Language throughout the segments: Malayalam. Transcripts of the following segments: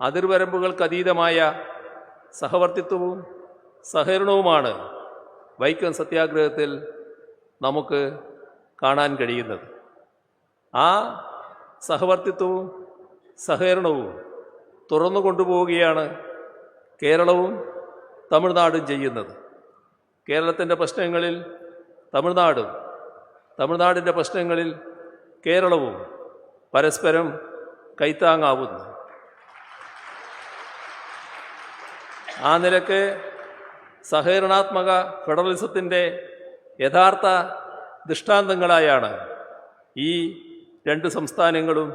അതിർവരമ്പുകൾക്കതീതമായ സഹവർത്തിത്വവും സഹകരണവുമാണ് വൈക്കം സത്യാഗ്രഹത്തിൽ നമുക്ക് കാണാൻ കഴിയുന്നത്. ആ സഹവർത്തിത്വവും സഹകരണവും തുറന്നു കൊണ്ടുപോവുകയാണ് കേരളവും തമിഴ്നാടും ചെയ്യുന്നത്. കേരളത്തിന്റെ പ്രശ്നങ്ങളിൽ തമിഴ്നാടും തമിഴ്നാടിന്റെ പ്രശ്നങ്ങളിൽ കേരളവും പരസ്പരം കൈത്താങ്ങാവുന്നു. ആ നിലയ്ക്ക് സഹകരണാത്മക ഫെഡറലിസത്തിന്റെ യഥാർത്ഥ ദൃഷ്ടാന്തങ്ങളായാണ് ഈ രണ്ട് സംസ്ഥാനങ്ങളും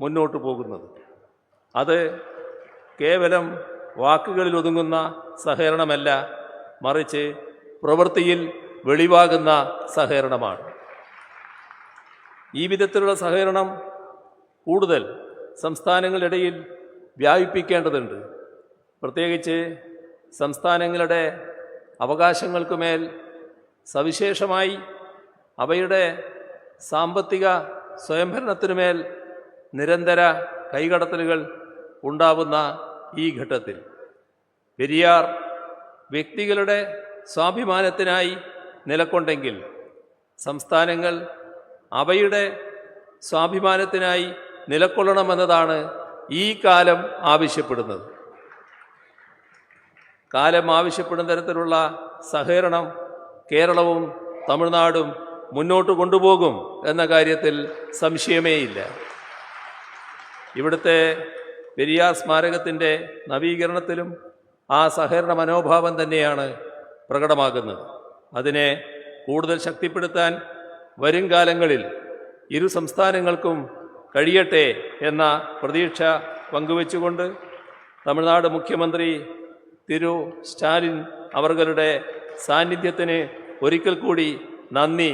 മുന്നോട്ട് പോകുന്നത്. അത് കേവലം വാക്കുകളിൽ ഒതുങ്ങുന്ന സഹകരണമല്ല മറിച്ച് പ്രവൃത്തിയിൽ വെളിവാകുന്ന സഹകരണമാണ്. ഈ വിധത്തിലുള്ള സഹകരണം കൂടുതൽ സംസ്ഥാനങ്ങളിടയിൽ വ്യാപിപ്പിക്കേണ്ടതുണ്ട്. പ്രത്യേകിച്ച് സംസ്ഥാനങ്ങളുടെ അവകാശങ്ങൾക്കുമേൽ സവിശേഷമായി അവയുടെ സാമ്പത്തിക സ്വയംഭരണത്തിനുമേൽ നിരന്തര കൈകടത്തലുകൾ ഉണ്ടാവുന്ന ഈ ഘട്ടത്തിൽ. പെരിയാർ വ്യക്തികളുടെ സ്വാഭിമാനത്തിനായി നിലക്കൊണ്ടെങ്കിൽ സംസ്ഥാനങ്ങൾ അവയുടെ സ്വാഭിമാനത്തിനായി നിലക്കൊള്ളണമെന്നതാണ് ഈ കാലം ആവശ്യപ്പെടുന്നത്. കാലം ആവശ്യപ്പെടുന്ന തരത്തിലുള്ള സഹകരണം കേരളവും തമിഴ്നാടും മുന്നോട്ട് കൊണ്ടുപോകും എന്ന കാര്യത്തിൽ സംശയമേയില്ല. ഇവിടുത്തെ പെരിയാർ സ്മാരകത്തിന്റെ നവീകരണത്തിലും ആ സഹകരണ മനോഭാവം തന്നെയാണ് പ്രകടമാകുന്നത്. അതിനെ കൂടുതൽ ശക്തിപ്പെടുത്താൻ വരും കാലങ്ങളിൽ ഇരു സംസ്ഥാനങ്ങൾക്കും കഴിയട്ടെ എന്ന പ്രതീക്ഷ പങ്കുവച്ചുകൊണ്ട് തമിഴ്നാട് മുഖ്യമന്ത്രി തിരു സ്റ്റാലിൻ അവർകളുടെ സാന്നിധ്യത്തിന് ഒരിക്കൽ കൂടി നന്ദി.